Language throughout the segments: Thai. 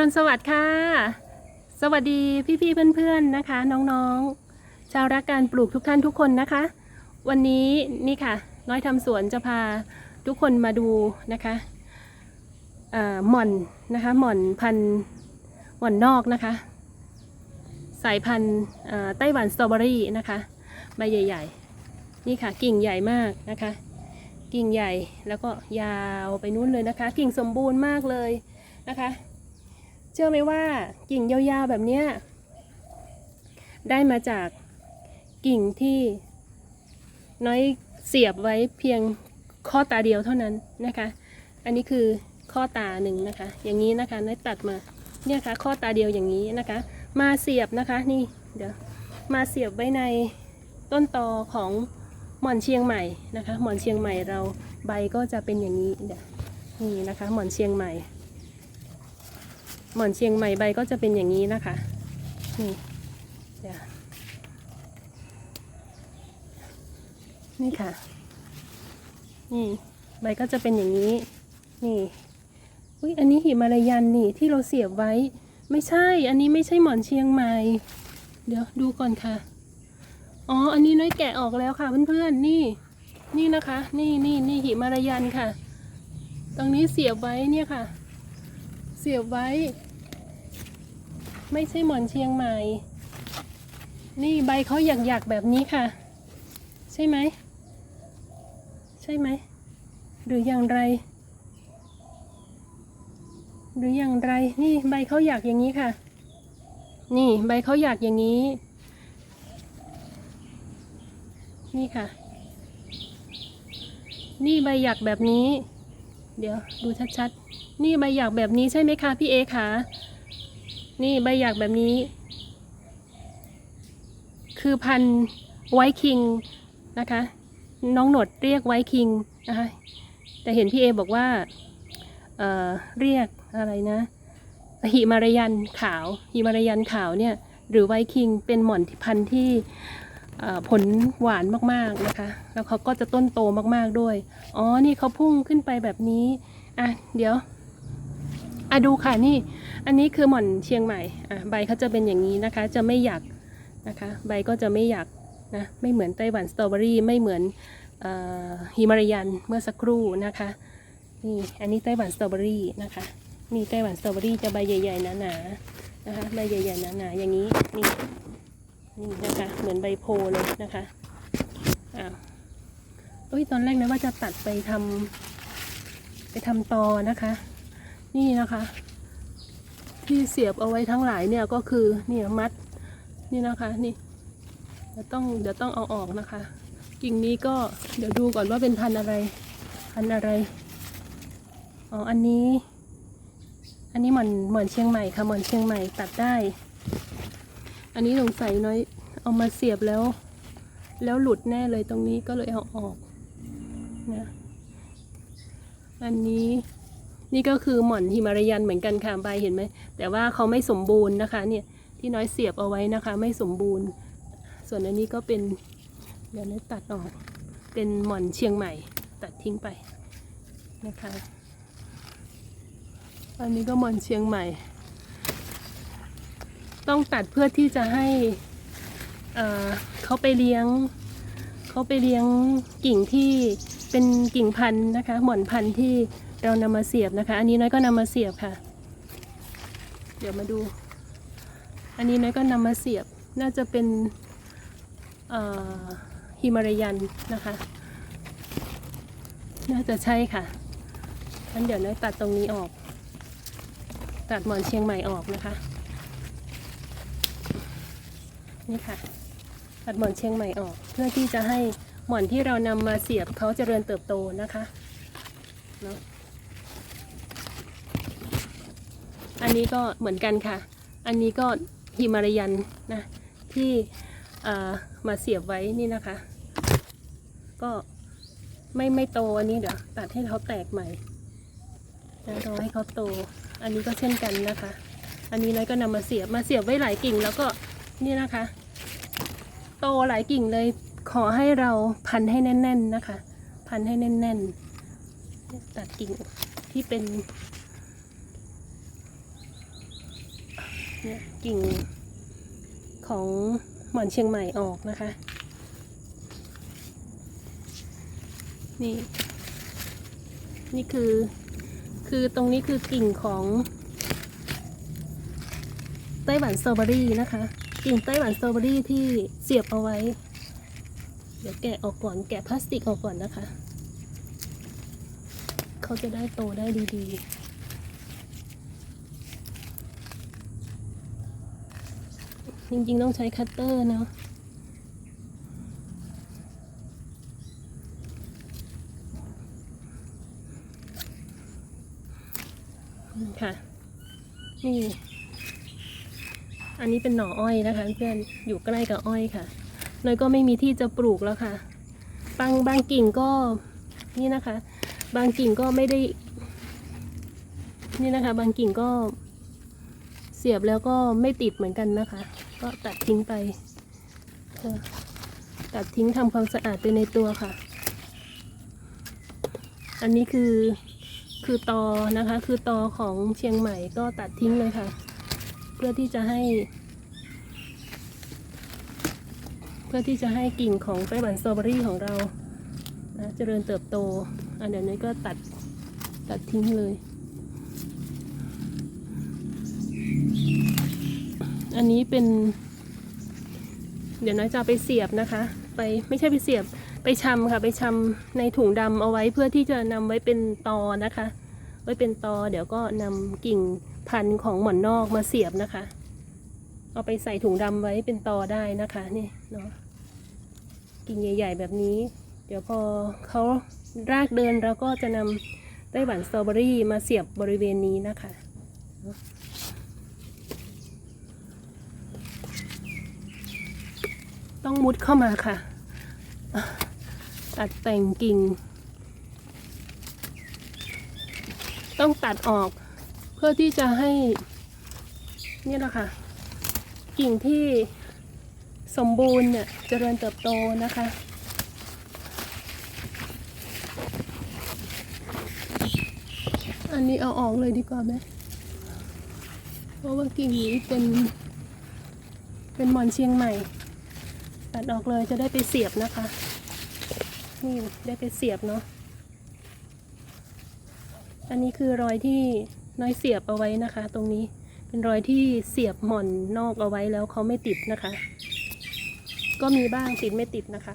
รุณสวัสดิ์ค่ะ สวัสดีพี่ๆเพื่อนๆนะคะ น้องๆ ชาวรักการปลูกทุกท่านทุกคนนะคะ วันนี้นี่ค่ะ น้อยทำสวนจะพาทุกคนมาดูนะคะอ่อหม่อนนะคะหม่อนพันหม่อนนอกนะคะ สายพันธุ์ไต้หวันสตรอเบอรี่นะคะใบใหญ่ ๆ นี่ค่ะกิ่งใหญ่มากนะคะ กิ่งใหญ่แล้วก็ยาวไปนู้นเลยนะคะ กิ่งสมบูรณ์มากเลยนะคะ เชื่อไหมว่ากิ่งยาวๆแบบเนี้ยได้มาจากกิ่งที่น้อยเสียบไว้เพียงข้อตาเดียวเท่านั้นนะคะ อันนี้คือข้อตาหนึ่งนะคะ อย่างนี้นะคะน้อยตัดมาเนี่ยค่ะข้อตาเดียวอย่างนี้นะคะ มาเสียบนะคะนี่เดี๋ยวมาเสียบไว้ในต้นตอของหมอนเชียงใหม่นะคะ หมอนเชียงใหม่เราใบก็จะเป็นอย่างนี้เดี๋ยวนี่นะคะ หมอนเชียงใหม่ หมอนเชียงใหม่ใบก็จะเป็นอย่างนี้นะคะนี่เดี๋ยวนี่ค่ะ นี่ใบก็จะเป็นอย่างนี้ นี่อุ้ยอันนี้หิมาลายันนี่ที่เราเสียบไว้ ไม่ใช่ อันนี้ไม่ใช่หมอนเชียงใหม่ เดี๋ยวดูก่อนค่ะ อ๋อ อันนี้น้อยแกะออกแล้วค่ะเพื่อนๆ นี่ นี่นะคะ นี่นี่นี่หิมาลายันค่ะ ตรงนี้เสียบไว้เนี่ยค่ะ เสียบไว้ ไม่ใช่หมอนเชียงใหม่ นี่ใบเขาหยักๆแบบนี้ค่ะ ใช่ไหม ใช่ไหม หรืออย่างไร หรืออย่างไร นี่ใบเขาหยักอย่างนี้ค่ะ นี่ใบเขาหยักอย่างนี้ นี่ค่ะ นี่ใบหยักแบบนี้ เดี๋ยวดูชัดๆ นี่ใบหยักแบบนี้ใช่ไหมคะพี่เอคะนี่ใบหยักแบบนี้ คือพันไวคิงนะคะ น้องหนดเรียกไวคิงนะคะ แต่เห็นพี่เอบอกว่าเเรียกอะไรนะหิมารยันขาวหิมารยันขาวเนี่ย หรือไวคิงเป็นหม่อนพันธุ์ที่ ผลหวานมากๆนะคะ แล้วเขาก็จะต้นโตมากๆด้วย อ๋อ นี่เขาพุ่งขึ้นไปแบบนี้ อะ เดี๋ยว อะดูค่ะนี่ อันนี้คือหม่อนเชียงใหม่ อะใบเขาจะเป็นอย่างนี้นะคะ จะไม่หยักนะคะ ใบก็จะไม่หยักนะ ไม่เหมือนไต้หวันสตรอเบอรี่ ไม่เหมือนฮิมารายันเมื่อสักครู่นะคะ นี่ อันนี้ไต้หวันสตรอเบอรี่นะคะนี่ไต้หวันสตรอเบอรี่จะใบใหญ่ๆหนาๆนะคะ ใบใหญ่ๆหนาๆอย่างนี้ นี่ นี่นะคะ เหมือนใบโพเลยนะคะอ้าวเอ้ยตอนแรกนะว่าจะตัดไปทำไปทำตอนะคะ นี่นะคะ ที่เสียบเอาไว้ทั้งหลายเนี่ยก็คือเนี่ยมัดนี่นะคะนี่เดี๋ยวต้องเดี๋ยวต้องเอาออกนะคะ กิ่งนี้ก็เดี๋ยวดูก่อนว่าเป็นพันอะไร พันอะไรอ๋ออันนี้ อันนี้เหม่อนเหม่อนเชียงใหม่ค่ะเหม่อนเชียงใหม่ตัดได้ อันนี้สงสัยน้อยเอามาเสียบแล้ว แล้วหลุดแน่เลยตรงนี้ก็เลยเอาออกนะอันนี้นี่ก็คือหม่อนฮิมารยันเหมือนกันค่ะใบเห็นไหมแต่ว่าเขาไม่สมบูรณ์นะคะ เนี่ยที่น้อยเสียบเอาไว้นะคะ ไม่สมบูรณ์ ส่วนอันนี้ก็เป็นเดี๋ยวน้อยตัดออก เป็นหม่อนเชียงใหม่ ตัดทิ้งไปนะคะ อันนี้ก็หม่อนเชียงใหม่ ต้องตัดเพื่อที่จะให้เอ่อเขาไปเลี้ยงเขาไปเลี้ยงกิ่งที่เป็นกิ่งพันธุ์นะคะ หม่อนพันธุ์ที่เรานำมาเสียบนะคะ อันนี้น้อยก็นำมาเสียบค่ะ เดี๋ยวมาดู อันนี้น้อยก็นำมาเสียบน่าจะเป็นฮิมารายันนะคะ น่าจะใช่ค่ะงั้นเดี๋ยวน้อยตัดตรงนี้ออก ตัดหมอนเชียงใหม่ออกนะคะ นี่ค่ะ ตัดหมอนเชียงใหม่ออก เพื่อที่จะให้หมอนที่เรานำมาเสียบเขาเจริญเติบโตนะคะเนาะอันนี้ก็เหมือนกันค่ะ อันนี้ก็ฮิมารายันนะที่มาเสียบไว้นี่นะคะ ก็ไม่ไม่โตอันนี้เดี๋ยวตัดให้เขาแตกใหม่นะรอให้เขาโต อันนี้ก็เช่นกันนะคะ อันนี้น้อยก็นำมาเสียบมาเสียบไว้หลายกิ่งแล้วก็นี่นะคะ โตหลายกิ่งเลย ขอให้เราพันให้แน่น ๆนะคะ พันให้แน่น ๆ ตัดกิ่งที่เป็นเนี่ยกิ่งของหมอนเชียงใหม่ออกนะคะ นี่ นี่คือ คือตรงนี้คือกิ่งของไต้หวันสตรอเบอรี่นะคะ กิ่งไต้หวันสตรอเบอรี่ที่เสียบเอาไว้ เดี๋ยวแกะออกก่อน แกะพลาสติกออกก่อนนะคะ เขาจะได้โตได้ดีๆจริงๆ ต้องใช้คัตเตอร์เนาะค่ะ นี่ อันนี้เป็นหน่ออ้อยนะคะ เพื่อนอยู่ใกล้กับอ้อยค่ะเนยก็ไม่มีที่จะปลูกแล้วค่ะ บางบางกิ่งก็นี่นะคะ บางกิ่งก็ไม่ได้ นี่นะคะ บางกิ่งก็เสียบแล้วก็ไม่ติดเหมือนกันนะคะ ก็ตัดทิ้งไป ตัดทิ้งทำความสะอาดไปในตัวค่ะ อันนี้คือคือตอนะคะ คือตอของเชียงใหม่ก็ตัดทิ้งเลยค่ะ พื่อที่จะให้ เพื่อที่จะให้กิ่งของไต้หวันสตรอเบอรี่ของเรานะเจริญเติบโตอันเดี๋ยวนี้ก็ตัดตัดทิ้งเลย อันนี้เป็น เดี๋ยวน้อยจะไปเสียบนะคะ ไปไม่ใช่ไปเสียบไปชำค่ะ ไปชำในถุงดำเอาไว้เพื่อที่จะนำไว้เป็นตอนะคะ ไว้เป็นตอเดี๋ยวก็นำกิ่ง พันธุ์ของหมอนนอกมาเสียบนะคะ เอาไปใส่ถุงดำไว้เป็นตอได้นะคะนี่เนาะกิ่งใหญ่ ๆ แบบนี้ เดี๋ยวพอเขารากเดินเราก็จะนำไต้หวันสตรอเบอรี่มาเสียบบริเวณนี้นะคะต้องมุดเข้ามาค่ะ ตัดแต่งกิ่ง ต้องตัดออก พื่อที่จะให้นี่แหละค่ะ กิ่งที่สมบูรณ์เนี่ยเจริญเติบโตนะคะ อันนี้เอาออกเลยดีกว่าไหมเพราะว่ากิ่งนี้เป็น เป็นหมอนเชียงใหม่ ตัดออกเลยจะได้ไปเสียบนะคะ นี่ได้ไปเสียบเนาะ อันนี้คือรอยที่ น้อยเสียบเอาไว้นะคะ ตรงนี้เป็นรอยที่เสียบหม่อนนอกเอาไว้แล้วเขาไม่ติดนะคะ ก็มีบ้างติดไม่ติดนะคะ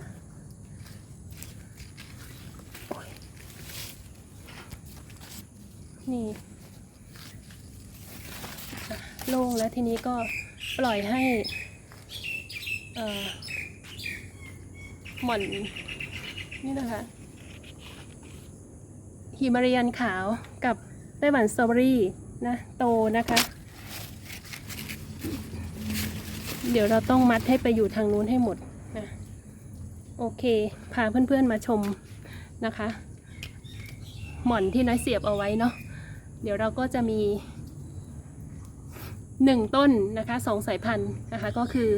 นี่โล่งแล้วทีนี้ก็ปล่อยให้หม่อนนี่นะคะฮิมารายันขาวกับ ไต้หวันสตรอเบอรี่นะโตนะคะ เดี๋ยวเราต้องมัดให้ไปอยู่ทางนู้นให้หมดนะโอเค พาเพื่อนๆมาชมนะคะ หม่อนที่น้อยเสียบเอาไว้เนาะเดี๋ยวเราก็จะมีหนึ่งต้นนะคะสองสายพันธุ์นะคะก็คือ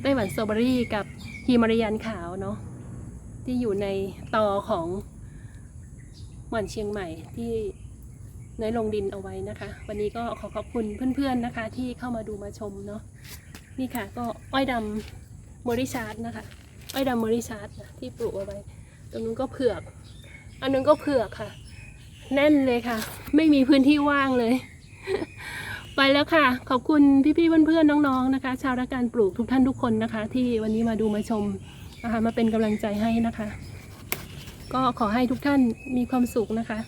ไต้หวันสตรอเบอรี่กับฮิมารายันขาวเนาะที่อยู่ในตอของหม่อนเชียงใหม่ที่ น้อยลงดินเอาไว้นะคะ วันนี้ก็ขอขอบคุณเพื่อนๆนะคะ ที่เข้ามาดูมาชมเนาะนี่ค่ะก็อ้อยดำมอริชาร์ดนะคะ อ้อยดำมอริชาร์ดนะที่ปลูกเอาไว้ ตรงนู้นก็เผือก อันนู้นก็เผือกค่ะ แน่นเลยค่ะ ไม่มีพื้นที่ว่างเลย ไปแล้วค่ะ ขอบคุณพี่ๆเพื่อนๆน้องๆนะคะ ชาวรักการปลูกทุกท่านทุกคนนะคะ ที่วันนี้มาดูมาชมนะคะมาเป็นกำลังใจให้นะคะ ก็ขอให้ทุกท่านมีความสุขนะคะ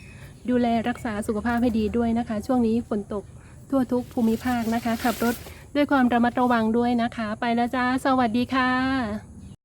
ดูแลรักษาสุขภาพให้ดีด้วยนะคะ ช่วงนี้ฝนตกทั่วทุกภูมิภาคนะคะ ขับรถด้วยความระมัดระวังด้วยนะคะ ไปแล้วจ้า สวัสดีค่ะ